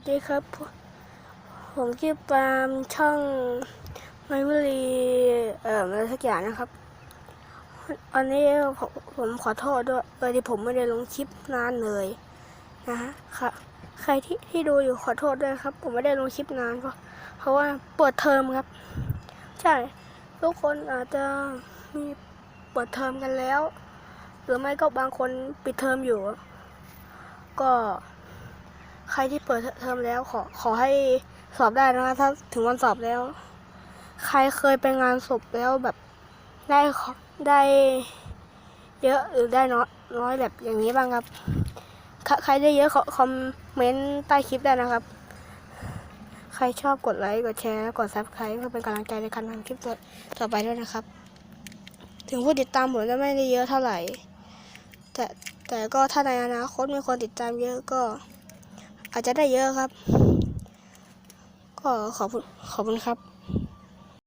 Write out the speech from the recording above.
วัสดีครับ ผมชื่อปาล์มช่องไมมรีเอ่ออะไรสักอย่างนะครับอันนี้ผมผมขอโทษด้วยเออที่ผมไม่ได้ลงคลิปนานเลยนะฮะค่ะใครที่ที่ดูอยู่ขอโทษด้วยครับ ผมไม่ได้ลงคลิปนานเพราะเพราะว่าเปิดเทอมครับ ใช่ทุกคนอาจจะมีเปิดเทอมกันแล้ว หรือไม่ก็บางคนปิดเทอมอยู่ ก็ ใครที่เปิดเทอมแล้วขอขอให้สอบได้นะคะถ้าถึงวันสอบแล้ว ใครเคยไปงานศพแล้วแบบได้ได้เยอะหรือได้น้อยน้อยแบบอย่างนี้บ้างครับ ใครได้เยอะขอคอมเมนต์ใต้คลิปได้นะครับ ใครชอบกดไลค์กดแชร์กดซับสไครต์เพื่อเป็นกำลังใจในการทำคลิปต่อต่อไปด้วยนะครับ ถึงผู้ติดตามผมจะไม่ได้เยอะเท่าไหร่ แต่แต่ก็ถ้าในอนาคตมีคนติดตามเยอะก็ อาจจะได้เยอะครับ ก็ขอบคุณขอบคุณครับ